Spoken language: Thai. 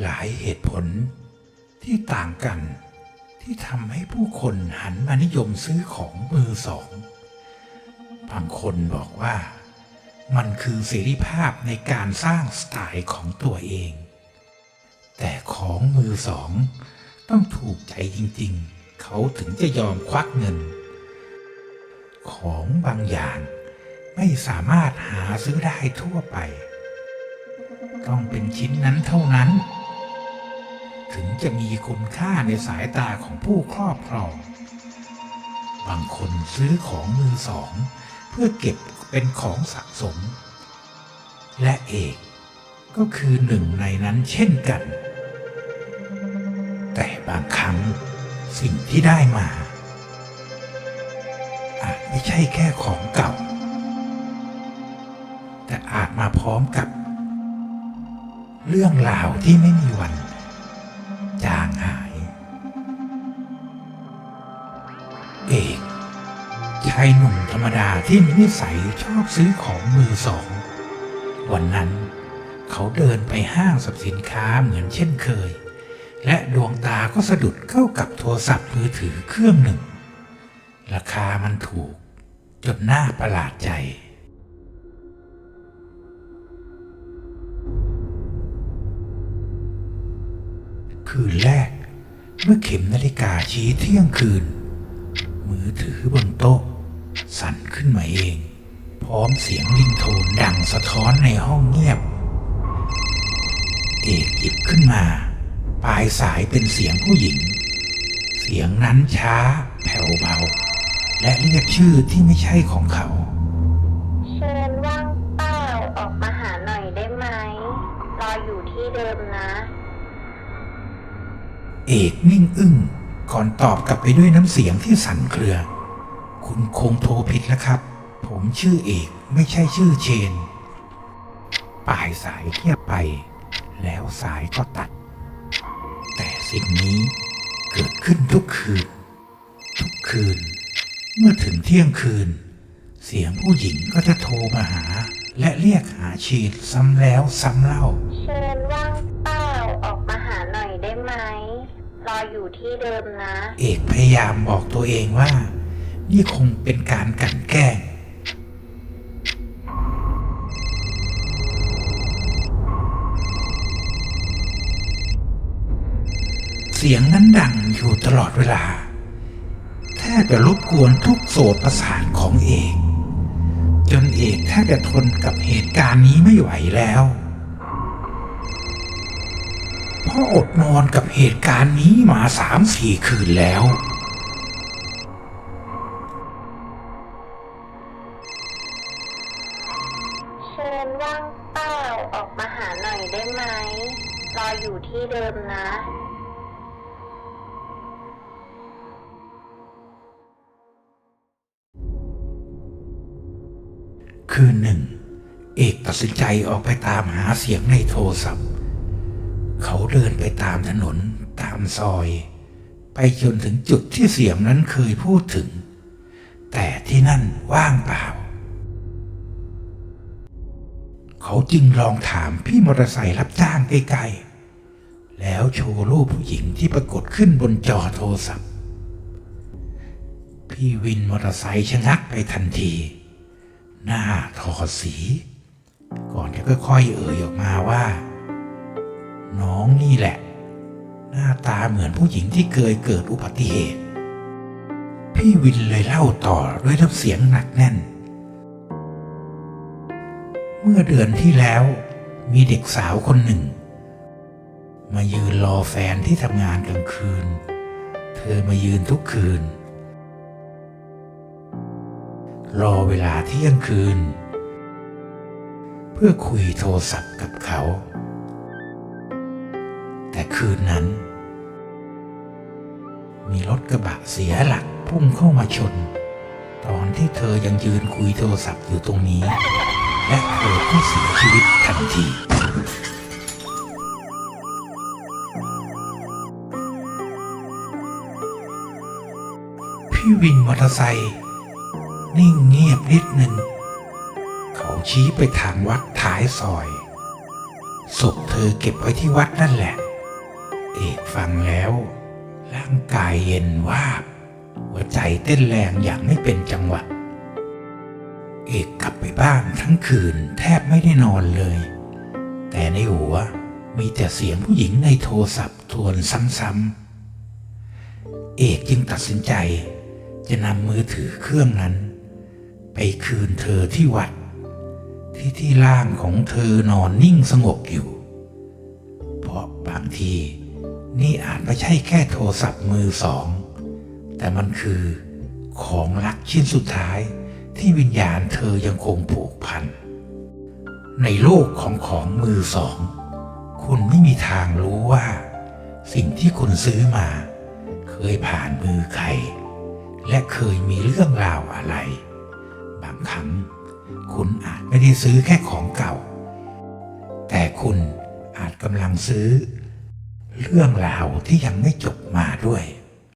หลายเหตุผลที่ต่างกันที่ทำให้ผู้คนหันมานิยมซื้อของมือสอง บางคนบอกว่า มันคือเสรีภาพในการสร้างสไตล์ของตัวเอง แต่ของมือสอง ต้องถูกใจจริงๆ เขาถึงจะยอมควักเงิน ของบางอย่างไม่สามารถหาซื้อได้ทั่วไป ต้องเป็นชิ้นนั้นเท่านั้น ถึงจะมีคุณค่าในสายตาของผู้ครอบครอง บางคนซื้อของมือสอง เพื่อเก็บเป็นของสะสม และเอกก็คือหนึ่งในนั้นเช่นกัน แต่บางครั้งสิ่งที่ได้มา อาจไม่ใช่แค่ของเก่า แต่อาจมาพร้อมกับ เรื่องราวที่ไม่มีวัน ยหนุ่มธรรมดาที่มีนิสัยชอบซื้อของมือสอง วันนั้นเขาเดินไปห้างสรรพสินค้าเหมือนเช่นเคย และดวงตาก็สะดุดเข้ากับโทรศัพท์มือถือเครื่องหนึ่ง ราคามันถูกจนน่าประหลาดใจ คืนแรกเมื่อเข็มนาฬิกาชี้เที่ยงคืน มือถือบนโต๊ะ สั่นขึ้นมาเอง พร้อมเสียงริงโทนดังสะท้อนในห้องเงียบ เอกหยิบขึ้นมา ปลายสายเป็นเสียงผู้หญิง เสียงนั้นช้า แผ่วเบา และเรียกชื่อที่ไม่ใช่ของเขา เชิญว่างเปล่าออกมาหาหน่อยได้ไหม รออยู่ที่เดิมนะ เอกนิ่งอึ้งก่อนตอบกลับไปด้วยน้ำเสียงที่สั่นเครือ คุณคงโทรผิดแล้วครับ ผมชื่อเอกไม่ใช่ชื่อเชนปลายสายเงียบไป แล้วสายก็ตัด แต่สิ่งนี้เกิดขึ้นทุกคืน ทุกคืน เมื่อถึงเที่ยงคืน เสียงผู้หญิงก็จะโทรมาหา และเรียกหาเชนซ้ำแล้วซ้ำเล่า เชิญว่างเปล่าออกมาหาหน่อยได้ไหมรออยู่ที่เดิมนะ เอกพยายามบอกตัวเองว่า นี่คงเป็นการกันแกล้งเสียงนั้นดังอยู่ตลอดเวลา แทบจะรบกวนทุกโสตประสาทของเอก จนเอกแทบจะทนกับเหตุการณ์นี้ไม่ไหวแล้ว เพราะอดนอนกับเหตุการณ์นี้มาสามสี่คืนแล้ว ไหม รออยู่ที่เดิมนะ คืนหนึ่ง เอกตัดสินใจออกไปตามหาเสียงในโทรศัพท์ เขาเดินไปตามถนนตามซอย ไปจนถึงจุดที่เสียงนั้นเคยพูดถึง แต่ที่นั่นว่างเปล่า เขาจึงลองถามพี่มอเตอร์ไซค์รับจ้างใกล้ๆ แล้วโชว์รูปผู้หญิงที่ปรากฏขึ้นบนจอโทรศัพท์ พี่วินมอเตอร์ไซค์ชะงักไปทันที หน้าถอสี ก่อนจะค่อยๆเอ่ยออกมาว่า น้องนี่แหละ หน้าตาเหมือนผู้หญิงที่เคยเกิดอุบัติเหตุ พี่วินเลยเล่าต่อด้วยน้ำเสียงหนักแน่น เมื่อเดือนที่แล้ว มีเด็กสาวคนหนึ่ง มายืนรอแฟนที่ทำงานกลางคืน เธอมายืนทุกคืน รอเวลาเที่ยงคืน เพื่อคุยโทรศัพท์กับเขา แต่คืนนั้น มีรถกระบะเสียหลักพุ่งเข้ามาชน ตอนที่เธอยังยืนคุยโทรศัพท์อยู่ตรงนี้ และเธอก็เสียชีวิตทันทีพี่วินมอเตอร์ไซค์นิ่งเงียบนิดหนึ่ง เขาชี้ไปทางวัดท้ายซอยศพเธอเก็บไว้ที่วัดนั่นแหละ เอกฟังแล้ว ร่างกายเย็นวาบหัวใจเต้นแรงอย่างไม่เป็นจังหวะ เอกกลับไปบ้านทั้งคืนแทบไม่ได้นอนเลย แต่ในหัวมีแต่เสียงผู้หญิงในโทรศัพท์ทวนซ้ำๆ เอกจึงตัดสินใจจะนำมือถือเครื่องนั้น ไปคืนเธอที่วัด ที่ที่ร่างของเธอนอนนิ่งสงบอยู่ เพราะบางทีนี่อาจไม่ใช่แค่โทรศัพท์มือสอง แต่มันคือของรักชิ้นสุดท้าย ที่วิญญาณเธอยังคงผูกพัน ในโลกของของมือสอง คุณไม่มีทางรู้ว่า สิ่งที่คุณซื้อมา เคยผ่านมือใคร และเคยมีเรื่องราวอะไร บางครั้ง คุณอาจไม่ได้ซื้อแค่ของเก่า แต่คุณอาจกำลังซื้อ เรื่องราวที่ยังไม่จบมาด้วย